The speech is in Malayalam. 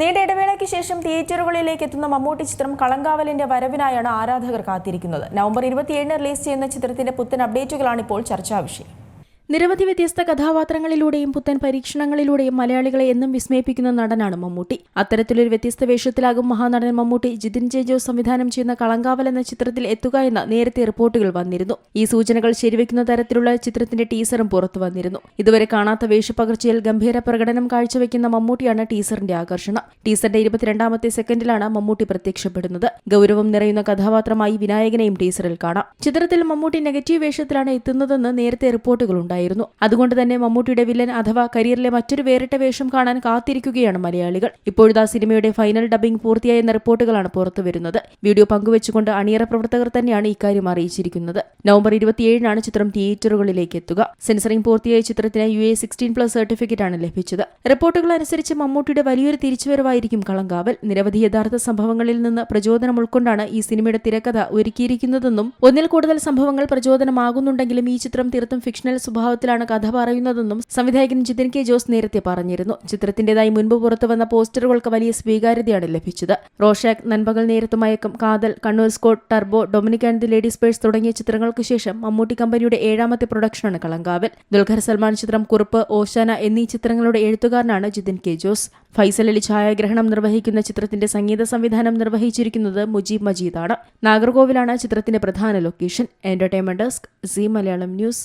നീണ്ട ഇടവേളയ്ക്ക് ശേഷം തിയേറ്ററുകളിലേക്ക് എത്തുന്ന മമ്മൂട്ടി ചിത്രം കളങ്കാവലിന്റെ വരവിനായാണ് ആരാധകർ കാത്തിരിക്കുന്നത്. നവംബർ ഇരുപത്തിയേഴിന് റിലീസ് ചെയ്യുന്ന ചിത്രത്തിന്റെ പുത്തൻ അപ്ഡേറ്റുകളാണ് ഇപ്പോൾ ചർച്ചാ വിഷയം നിരവധി വ്യത്യസ്ത കഥാപാത്രങ്ങളിലൂടെയും പുത്തൻ പരീക്ഷണങ്ങളിലൂടെയും മലയാളികളെ എന്നും വിസ്മയിപ്പിക്കുന്ന നടനാണ് മമ്മൂട്ടി. അത്തരത്തിലൊരു വ്യത്യസ്ത വേഷത്തിലാകും മഹാനടൻ മമ്മൂട്ടി. ജിതിൻ ജെ ജോസ് സംവിധാനം ചെയ്യുന്ന കളങ്കാവൽ എന്ന ചിത്രത്തിൽ എത്തുക എന്ന നേരത്തെ റിപ്പോർട്ടുകൾ വന്നിരുന്നു. ഈ സൂചനകൾ ശരിവെക്കുന്ന തരത്തിലുള്ള ചിത്രത്തിന്റെ ടീസറും പുറത്തു വന്നിരുന്നു. ഇതുവരെ കാണാത്ത വേഷപ്പകർച്ചയിൽ ഗംഭീര പ്രകടനം കാഴ്ചവെക്കുന്ന മമ്മൂട്ടിയാണ് ടീസറിന്റെ ആകർഷണം. ടീസറിന്റെ ഇരുപത്തിരണ്ടാമത്തെ സെക്കൻഡിലാണ് മമ്മൂട്ടി പ്രത്യക്ഷപ്പെടുന്നത്. ഗൗരവം നിറയുന്ന കഥാപാത്രമായി വിനായകനെയും ടീസറിൽ കാണാം. ചിത്രത്തിൽ മമ്മൂട്ടി നെഗറ്റീവ് വേഷത്തിലാണ് എത്തുന്നതെന്ന് നേരത്തെ റിപ്പോർട്ടുകളുണ്ടായിരുന്നു അതുകൊണ്ട് തന്നെ മമ്മൂട്ടിയുടെ വില്ലൻ അഥവാ കരിയറിലെ മറ്റൊരു വേറിട്ട വേഷം കാണാൻ കാത്തിരിക്കുകയാണ് മലയാളികൾ. ഇപ്പോഴത്തെ സിനിമയുടെ ഫൈനൽ ഡബിംഗ് പൂർത്തിയായെന്ന റിപ്പോർട്ടുകളാണ് പുറത്തു വരുന്നത് വീഡിയോ പങ്കുവച്ചുകൊണ്ട് അണിയറ പ്രവർത്തകർ തന്നെയാണ് ഇക്കാര്യം അറിയിച്ചിരിക്കുന്നത്. നവംബർ ഇരുപത്തിയേഴിനാണ് ചിത്രം തിയേറ്ററുകളിലേക്ക് എത്തുക. സെൻസറിംഗ് പൂർത്തിയായ ചിത്രത്തിന് U A sixteen plus certificate ആണ് ലഭിച്ചത്. റിപ്പോർട്ടുകൾ അനുസരിച്ച് മമ്മൂട്ടിയുടെ വലിയൊരു തിരിച്ചുവരവായിരിക്കും കളങ്കാവൽ. നിരവധി യഥാർത്ഥ സംഭവങ്ങളിൽ നിന്ന് പ്രചോദനം ഉൾക്കൊണ്ടാണ് ഈ സിനിമയുടെ തിരക്കഥ ഒരുക്കിയിരിക്കുന്നതെന്നും ഒന്നിൽ കൂടുതൽ സംഭവങ്ങൾ പ്രചോദനമാകുന്നുണ്ടെങ്കിലും ഈ ചിത്രം തീർത്തും ഫിക്ഷണൽ സ്വഭാവത്തിലാണ് കഥ പറയുന്നതെന്നും സംവിധായകൻ ജിതിൻ കെ ജോസ് നേരത്തെ പറഞ്ഞിരുന്നു. ചിത്രത്തിന്റേതായി മുൻപ് പുറത്തുവന്ന പോസ്റ്ററുകൾക്ക് വലിയ സ്വീകാര്യതയാണ് ലഭിച്ചത്. Rorschach Nanpakal Nerathu Mayakkam Kaathal Kannur squad Turbo Dominic and the ladies purse തുടങ്ങിയ ചിത്രങ്ങൾക്ക് ശേഷം മമ്മൂട്ടി കമ്പനിയുടെ ഏഴാമത്തെ പ്രൊഡക്ഷനാണ് കളങ്കാവൽ ദുൽഖർ സൽമാൻ ചിത്രം കുറുപ്പ് ഓശാന എന്നീ ചിത്രങ്ങളുടെ എഴുത്തുകാരനാണ് ജിതിൻ കെ ജോസ്. ഫൈസൽ അലി ഛായാഗ്രഹണം നിർവഹിക്കുന്ന ചിത്രത്തിന്റെ സംഗീത സംവിധാനം നിർവഹിച്ചിരിക്കുന്നത് മുജീബ് മജീദാണ്. നാഗർകോവിലാണ് ചിത്രത്തിന്റെ പ്രധാന location. Entertainment desk Zee Malayalam news